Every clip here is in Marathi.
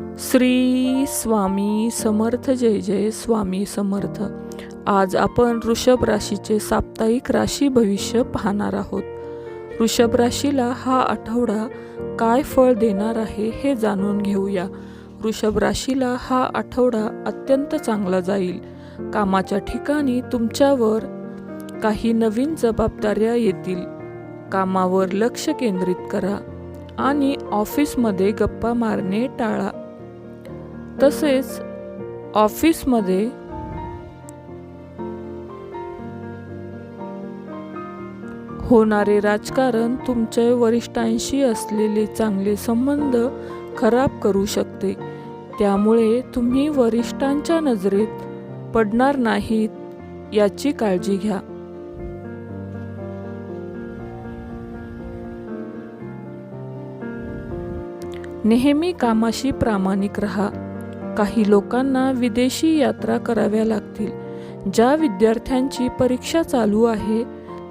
श्री स्वामी समर्थ जय जय स्वामी समर्थ. आज आपण वृषभ राशीचे साप्ताहिक राशी भविष्य पाहणार आहोत. वृषभ राशीला हा आठवडा काय फळ देणार आहे हे जाणून घेऊया. वृषभ राशीला हा आठवडा अत्यंत चांगला जाईल. कामाच्या ठिकाणी तुमच्यावर काही नवीन जबाबदाऱ्या येतील. कामावर लक्ष केंद्रित करा आणि ऑफिसमध्ये गप्पा मारणे टाळा. तसेच ऑफिसमध्ये होणारे राजकारण तुमच्या वरिष्ठांशी असलेले चांगले संबंध खराब करू शकते. त्यामुळे तुम्ही वरिष्ठांच्या नजरेत पडणार नाहीत याची काळजी घ्या. नेहमी कामाशी प्रामाणिक राहा. काही लोकांना विदेशी यात्रा कराव्या लागतील. ज्या विद्यार्थ्यांची परीक्षा चालू आहे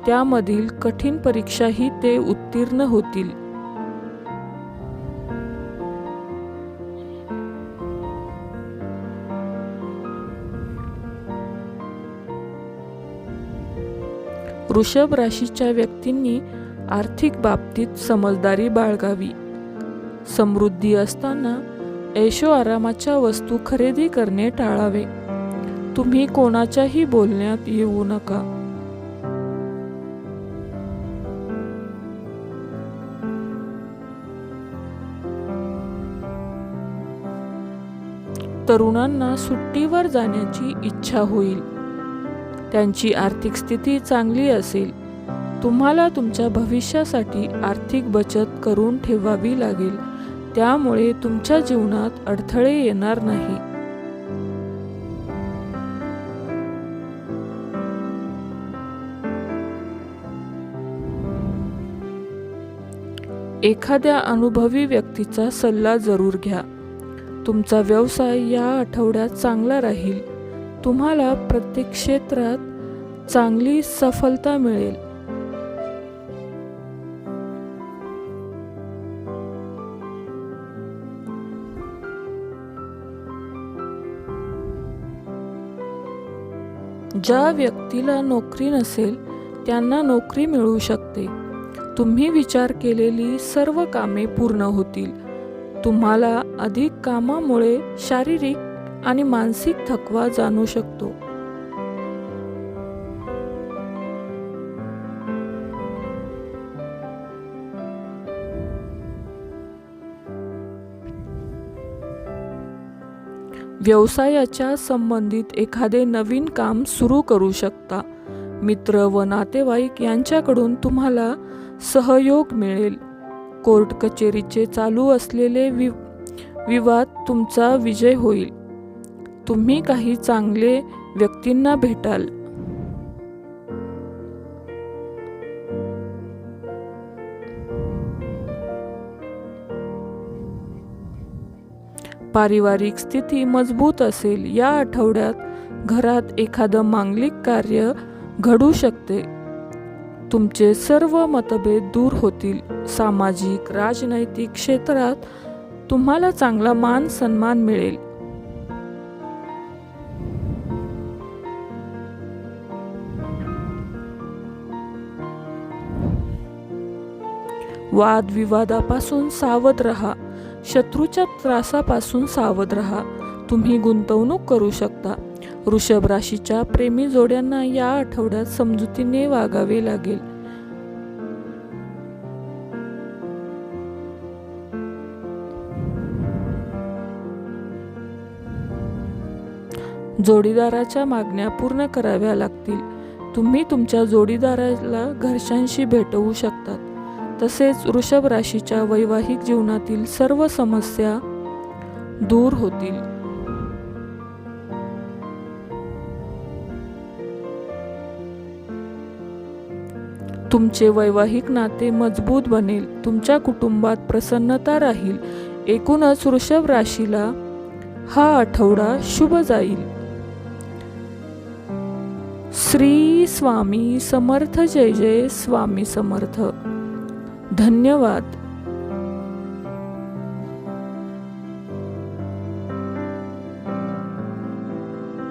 त्यामधील कठीण परीक्षाही ते उत्तीर्ण होतील. वृषभ राशीच्या व्यक्तींनी आर्थिक बाबतीत समजदारी बाळगावी. समृद्धी असताना ऐशो आरामाच्या वस्तू खरेदी करणे टाळावे. तुम्ही कोणाच्याही बोलण्यात येऊ नका. तरुणांना सुट्टीवर जाण्याची इच्छा होईल. त्यांची आर्थिक स्थिती चांगली असेल. तुम्हाला तुमच्या भविष्यासाठी आर्थिक बचत करून ठेवावी लागेल. त्यामुळे तुमच्या जीवनात अडथळे येणार नाही. एखाद्या अनुभवी व्यक्तीचा सल्ला जरूर घ्या. तुमचा व्यवसाय या आठवड्यात चांगला राहील. तुम्हाला प्रत्येक क्षेत्रात चांगली सफलता मिळेल. ज्या व्यक्तीला नोकरी नसेल त्यांना नोकरी मिळू शकते. तुम्ही विचार केलेली सर्व कामे पूर्ण होतील. तुम्हाला अधिक कामामुळे शारीरिक आणि मानसिक थकवा जाणू शकतो. व्यवसायाच्या संबंधित एखादे नवीन काम सुरू करू शकता. मित्र व नातेवाईक यांच्याकडून तुम्हाला सहयोग मिळेल. कोर्ट कचेरीचे चालू असलेले वि विवाद तुमचा विजय होईल. तुम्ही काही चांगले व्यक्तींना भेटाल. पारिवारिक स्थिती मजबूत असेल या आठवड्यात घरात एखादं मांगलिक कार्य घडू शकते. तुमचे सर्व मतभेद दूर होतील. सामाजिक राजनैतिक क्षेत्रात तुम्हाला चांगला मान सन्मान मिळेल. वादविवादापासून सावध रहा. शत्रूच्या त्रासापासून सावध रहा. तुम्ही गुंतवणूक करू शकता. वृषभ राशीच्या प्रेमी जोड्यांना या आठवड्यात समजुतीने वागावे लागेल. जोडीदाराच्या मागण्या पूर्ण कराव्या लागतील. तुम्ही तुमच्या जोडीदाराला घरच्यांशी भेटवू शकतात. तसेच वृषभ राशीच्या वैवाहिक जीवनातील सर्व समस्या दूर होतील. तुमचे वैवाहिक नाते मजबूत बनेल. तुमच्या कुटुंबात प्रसन्नता राहील. एकूणच वृषभ राशीला हा आठवडा शुभ जाईल. श्री स्वामी समर्थ. जय जय स्वामी समर्थ. धन्यवाद.